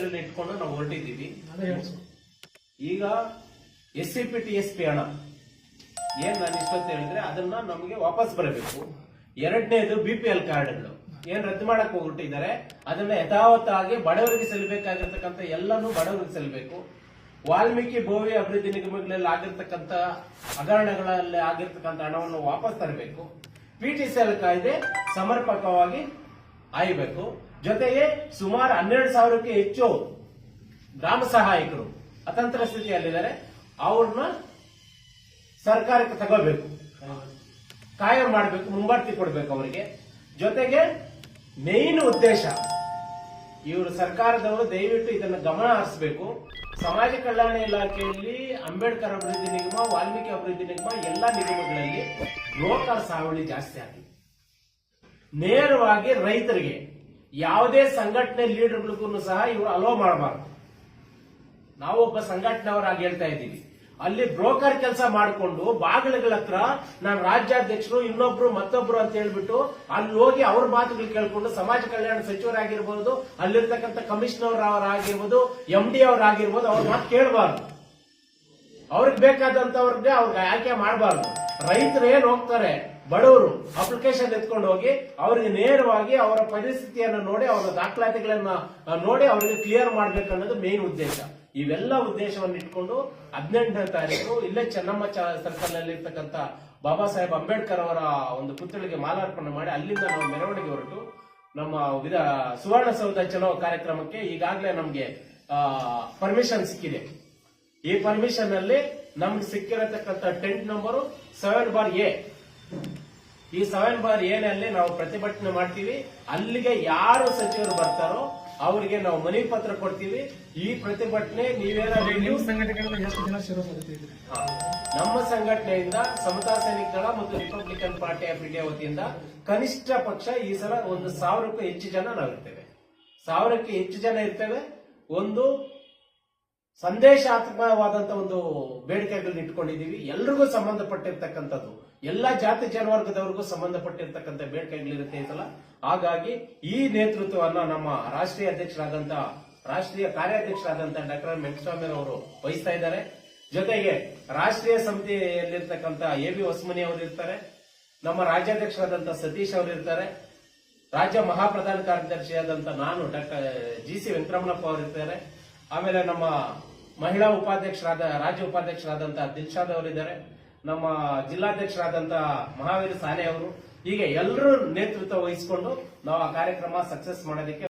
ಬೇಡಿಕೆಗಳನ್ನ ಇಟ್ಕೊಂಡು ನಾವು ಹೊರಟಿದ್ದೀವಿ. ಈಗ S C P T S P ಹಣ ಏನ್ ನಾನು ಇಷ್ಟ ಹೇಳಿದ್ರೆ ಅದನ್ನ ನಮಗೆ ವಾಪಸ್ ಬರಬೇಕು. ಎರಡನೇದು ಬಿ ಪಿ ಎಲ್ ಕಾರ್ಡ್ಗಳು. ಏನ್ ರದ್ದು ಮಾಡಕ್ ಹೋಗ್ಬಿಟ್ಟಿದ್ದಾರೆ ಅದನ್ನ ಯಥಾವತ್ತಾಗಿ ಬಡವರಿಗೆ ಸಲ್ಲಬೇಕಾಗಿರ್ತಕ್ಕಂಥ ಎಲ್ಲಾನು ಬಡವರಿಗೆ ಸಲ್ಲಬೇಕು. ವಾಲ್ಮೀಕಿ ಭೋವಿ ಅಭಿವೃದ್ಧಿ ನಿಗಮಗಳಲ್ಲಿ ಆಗಿರ್ತಕ್ಕಂಥ ಹಗರಣಗಳಲ್ಲಿ ಆಗಿರ್ತಕ್ಕಂಥ ಹಣವನ್ನು ವಾಪಸ್ ತರಬೇಕು. ಪಿ ಟಿ ಸಿ ಎಲ್ ಕಾಯ್ದೆ ಸಮರ್ಪಕವಾಗಿ ಆಯ್ಬೇಕು. ಜೊತೆಗೆ ಸುಮಾರು ಹನ್ನೆರಡು ಸಾವಿರಕ್ಕೆ ಹೆಚ್ಚು ಗ್ರಾಮ ಸಹಾಯಕರು ಅತಂತ್ರ ಸ್ಥಿತಿಯಲ್ಲಿದ್ದಾರೆ. ಅವ್ರನ್ನ ಸರ್ಕಾರಕ್ಕೆ ತಗೋಬೇಕು. ಕಾಯಂ ಮಾಡಬೇಕು, ಮುಂಬಡ್ತಿ ಕೊಡಬೇಕು ಅವರಿಗೆ. ಜೊತೆಗೆ ಮೇನ್ ಉದ್ದೇಶ, ಇವರು ಸರ್ಕಾರದವರು ದಯವಿಟ್ಟು ಇದನ್ನು ಗಮನ ಹರಿಸಬೇಕು. ಸಮಾಜ ಕಲ್ಯಾಣ ಇಲಾಖೆಯಲ್ಲಿ ಅಂಬೇಡ್ಕರ್ ಅಭಿವೃದ್ಧಿ ನಿಗಮ, ವಾಲ್ಮೀಕಿ ಅಭಿವೃದ್ಧಿ ನಿಗಮ, ಎಲ್ಲ ನಿಗಮಗಳಲ್ಲಿ ಯುವಕರ ಸಾವಳಿ ಜಾಸ್ತಿ ಆಗಿದೆ. ನೇರವಾಗಿ ರೈತರಿಗೆ ಯಾವುದೇ ಸಂಘಟನೆ ಲೀಡರ್ಗಳಿಗೂ ಸಹ ಇವರು ಅಲೋ ಮಾಡಬಾರ್ದು. ನಾವೊಬ್ಬ ಸಂಘಟನೆಯವರಾಗಿ ಹೇಳ್ತಾ ಇದ್ದೀವಿ. ಅಲ್ಲಿ ಬ್ರೋಕರ್ ಕೆಲಸ ಮಾಡಿಕೊಂಡು ಬಾಗಿಲುಗಳ ಹತ್ರ ನಾನು ರಾಜ್ಯಾಧ್ಯಕ್ಷರು, ಇನ್ನೊಬ್ರು, ಮತ್ತೊಬ್ರು ಅಂತ ಹೇಳ್ಬಿಟ್ಟು ಅಲ್ಲಿ ಹೋಗಿ ಅವ್ರ ಮಾತುಗಳು ಕೇಳಿಕೊಂಡು ಸಮಾಜ ಕಲ್ಯಾಣ ಸಚಿವರಾಗಿರ್ಬೋದು, ಅಲ್ಲಿರ್ತಕ್ಕಂಥ ಕಮಿಷನರ್ ಅವರಾಗಿರ್ಬೋದು ಎಂ ಡಿ ಅವರಾಗಿರ್ಬೋದು, ಅವ್ರ ಮಾತು ಕೇಳಬಾರ್ದು. ಅವ್ರಿಗೆ ಬೇಕಾದಂತವ್ರಿಗೆ ಅವ್ರಿಗೆ ಆಯ್ಕೆ ಮಾಡಬಾರ್ದು. ರೈತರು ಏನ್ ಹೋಗ್ತಾರೆ? ಬಡವರು ಅಪ್ಲಿಕೇಶನ್ ಎತ್ಕೊಂಡು ಹೋಗಿ ಅವರಿಗೆ ನೇರವಾಗಿ ಅವರ ಪರಿಸ್ಥಿತಿಯನ್ನು ನೋಡಿ, ಅವರ ದಾಖಲಾತಿಗಳನ್ನ ನೋಡಿ ಅವರಿಗೆ ಕ್ಲಿಯರ್ ಮಾಡ್ಬೇಕು ಅನ್ನೋದು ಮೇನ್ ಉದ್ದೇಶ. ಇವೆಲ್ಲ ಉದ್ದೇಶವನ್ನು ಇಟ್ಕೊಂಡು ಹದಿನೆಂಟನೇ ತಾರೀಕು ಇಲ್ಲೇ ಚೆನ್ನಮ್ಮ ಸರ್ಕಲ್ನಲ್ಲಿ ಇರ್ತಕ್ಕಂಥ ಬಾಬಾ ಸಾಹೇಬ್ ಅಂಬೇಡ್ಕರ್ ಅವರ ಒಂದು ಪುತ್ಥಳಿಗೆ ಮಾಲಾರ್ಪಣೆ ಮಾಡಿ ಅಲ್ಲಿಂದ ನಾವು ಮೆರವಣಿಗೆ ಹೊರಟು ನಮ್ಮ ವಿಧ ಸುವರ್ಣಸೌಧ ಚಲೋ ಕಾರ್ಯಕ್ರಮಕ್ಕೆ ಈಗಾಗಲೇ ನಮ್ಗೆ ಪರ್ಮಿಷನ್ ಸಿಕ್ಕಿದೆ. ಈ ಪರ್ಮಿಷನ್ ಅಲ್ಲಿ ನಮ್ಗೆ ಸಿಕ್ಕಿರತಕ್ಕಂತ tent number seven bar A ಈ ಸೆವೆನ್ ಬಾರ್ ಏನಲ್ಲಿ ನಾವು ಪ್ರತಿಭಟನೆ ಮಾಡ್ತೀವಿ. ಅಲ್ಲಿಗೆ ಯಾರು ಸಚಿವರು ಬರ್ತಾರೋ ಅವರಿಗೆ ನಾವು ಮನವಿ ಪತ್ರ ಕೊಡ್ತೀವಿ. ಈ ಪ್ರತಿಭಟನೆ ನೀವೇನಾದ್ರೂ ನಿಮ್ಮ ಸಂಘಟನೆಯಿಂದ ಸಮತಾ ಸೈನಿಕ ದಳ ಮತ್ತು ರಿಪಬ್ಲಿಕನ್ ಪಾರ್ಟಿ ಆಫ್ ಇಂಡಿಯಾ ವತಿಯಿಂದ ಕನಿಷ್ಠ ಪಕ್ಷ ಈ ಸಲ ಒಂದು ಸಾವಿರಕ್ಕೂ ಹೆಚ್ಚು ಜನ ನಾವು ಇರ್ತೇವೆ ಸಾವಿರಕ್ಕೆ ಹೆಚ್ಚು ಜನ ಇರ್ತೇವೆ. ಒಂದು ಸಂದೇಶಾತ್ಮಕವಾದಂತ ಒಂದು ಬೇಡಿಕೆಗಳನ್ನ ಇಟ್ಕೊಂಡಿದ್ದೀವಿ. ಎಲ್ರಿಗೂ ಸಂಬಂಧಪಟ್ಟಿರ್ತಕ್ಕಂಥದ್ದು. ಎಲ್ಲ ಜಾತಿ, ಜನವರ್ಗದವರಿಗೂ ಸಂಬಂಧಪಟ್ಟಿರ್ತಕ್ಕಂಥ ಬೇಡಿಕೆಗಳಿರುತ್ತೆ ಐತಲ್ಲ ಹಾಗಾಗಿ ಈ ನೇತೃತ್ವವನ್ನ ನಮ್ಮ ರಾಷ್ಟ್ರೀಯ ಅಧ್ಯಕ್ಷರಾದಂತ, ರಾಷ್ಟ್ರೀಯ ಕಾರ್ಯಾಧ್ಯಕ್ಷರಾದಂತ ಡಾಕ್ಟರ್ ವೆಂಕಟಸ್ವಾಮಿ ಅವರು ವಹಿಸ್ತಾ ಇದ್ದಾರೆ. ಜೊತೆಗೆ ರಾಷ್ಟ್ರೀಯ ಸಮಿತಿಯಲ್ಲಿರ್ತಕ್ಕಂಥ ಎ ಬಿ ಹೊಸಮನಿ ಅವರು ಇರ್ತಾರೆ. ನಮ್ಮ ರಾಜ್ಯಾಧ್ಯಕ್ಷರಾದಂಥ ಸತೀಶ್ ಅವರು ಇರ್ತಾರೆ. ರಾಜ್ಯ ಮಹಾಪ್ರಧಾನ ಕಾರ್ಯದರ್ಶಿಯಾದಂತಹ ನಾನು ಡಾಕ್ಟರ್ ಜಿ ಸಿ ವೆಂಕಟರಮಣಪ್ಪ ಅವರು ಇರ್ತಾರೆ. ಆಮೇಲೆ ನಮ್ಮ ಮಹಿಳಾ ಉಪಾಧ್ಯಕ್ಷರಾದ, ರಾಜ್ಯ ಉಪಾಧ್ಯಕ್ಷರಾದಂತ ದಿಲ್ಶಾದ್ ಅವರಿದ್ದಾರೆ. ನಮ್ಮ ಜಿಲ್ಲಾಧ್ಯಕ್ಷರಾದಂತಹ ಮಹಾವೀರ್ ಸಾನೆ ಅವರು. ಹೀಗೆ ಎಲ್ಲರೂ ನೇತೃತ್ವ ವಹಿಸಿಕೊಂಡು ನಾವು ಆ ಕಾರ್ಯಕ್ರಮ ಸಕ್ಸಸ್ ಮಾಡೋದಕ್ಕೆ